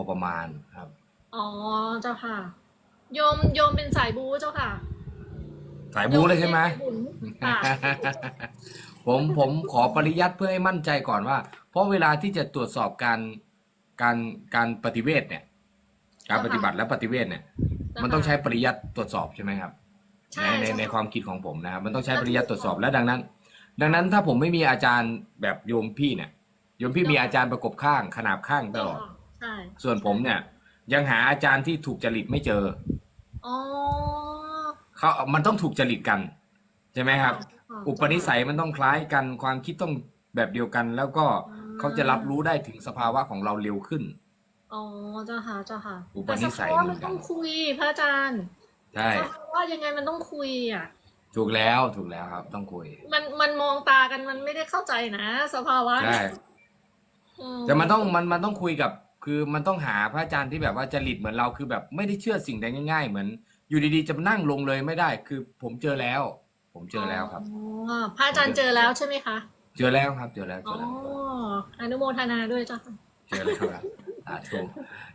อประมาณครับ อ๋อเจ้าค่ะ โยมโยมเป็นสายบูเจ้าค่ะ สายบูเลยใช่ไหมโยเป็นสายบุญค่ะ ผมผมขอปริยัติเพื่อให้มั่นใจก่อนว่า เพราะเวลาที่จะตรวจสอบการการการปฏิเวทเนี่ย การปฏิบัติและปฏิเวทเนี่ย มันต้องใช้ปริยัติตรวจสอบใช่ไหมครับใช่ในในเจ้าในค่ะความคิดของผมนะครับมันต้องใช้ปริยัติตรวจสอบและดังนั้น ดังนั้นถ้าผมไม่มีอาจารย์แบบโยมพี่เนี่ยโยมพี่มีอาจารย์ประกบข้างขนาบข้างตลอด ใช่ส่วนผมเนี่ย ยังหาอาจารย์ที่ถูกจริตไม่เจออ๋อเขามันต้องถูกจริตกัน ใช่ไหมครับอ๋ออุปนิสัยมันต้องคล้ายกันความคิดต้องแบบเดียวกัน แล้วก็อืมเขาจะรับรู้ได้ถึงสภาวะของเราเร็วขึ้นอ๋อเจ้าค่ะเจ้าค่ะอุปนิสัยแต่สภาวะเหมืมัอนนกันต้องคุยพระอาจารย์ใช่สภาวะยังไงมันต้องคุยอะถูกแล้วถูกแล้วครับ ต้องคุย มันมันมองตากันมันไม่ได้เข้าใจนะ สภาวะใช่อืแต่มันต้องมันมันต้องคุยกับ คือมันต้องหาพระอาจารย์ที่แบบว่าจริตเหมือนเราคือแบบไม่ได้เชื่อสิ่งใดง่าย ๆ เหมือน อยู่ดีๆจะมานั่งลงเลยไม่ได้ คือผมเจอแล้ว ผมเจอแล้วครับอ๋อพระอาจารย์เจอแล้วใช่ไหมคะ เจอแล้วครับ เจอแล้วเจอ๋ออแล้วอนุโมทนาด้วยเจ้าค่ะเจอแล้วครับสาธุ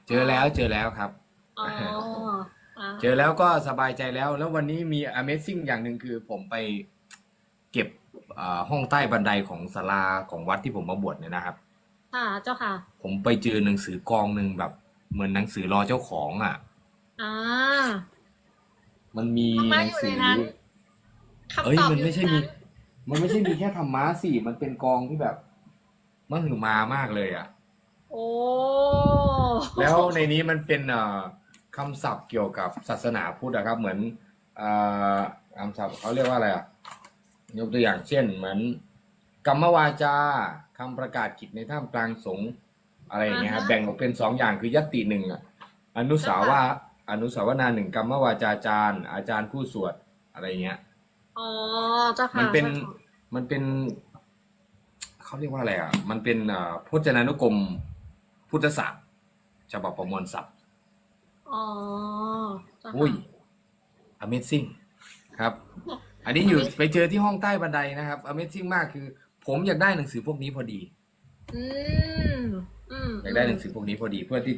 เจอแล้วเจอแล้วครับ อ๋ออ่าเจอแล้วก็สบายใจแล้ว แล้ววันนี้มี Amazing อย่างหนึ่งคือผมไปเก็บอ่าห้องใต้บันไดของศาลาของวัดที่ผมมาบวชเนี่ยนะครับ ค่ะ เจ้าค่ะ ผมไปเจอหนังสือกองหนึ่งแบบ เหมือนหนังสือรอเจ้าของอะ อ่า มันมีธรรหมะนัองยู่สืในอนั้นเอ้ยคำตอบมันอยู่ไม่ใช่ในมี นั้น มันไม่ใช่มีแค่ธรรมะสิมันเป็นกองที่แบบมหึมามากเลยอะ โอ้ แล้วในนี้มันเป็นเอ่อคำศัพท์เกี่ยวกับศาสนาพุทธอะครับ เหมือนเอ่อคำศัพท์เขาเรียกว่าอะไรอะยกตัวอย่างเช่นเหมือน กรรมวาจาคำประกาศกิจในท่ามกลางสงฆ์อะไรอย่างเงี้ยครับแบ่งออกเป็นสองอย่างคือยตติหนึ่งอะอนุสาวาอนุสาวนาหนึ่งกรรมวาจาจารย์ อาจารย์ผู้สวดอะไรเงี้ย อ๋อเจ้าค่ะมันเป็นจ้าค่ะมันเป็นเขาเรียกว่าอะไรอะ มันเป็นเอ่อพจนานุกรมพุทธศาสตร์ฉบับประมวลศัพท์อ๋อเจ้าค่ะ อุ้ย Amazing ครับ อันนี้อยู่ไปเจอที่ห้องใต้บันไดนะครับ Amazing มากคือ ผมอยากได้หนังสือพวกนี้พอดี อืม อืม อยากได้หนังสือพวกนี้พอดีเพื่อที่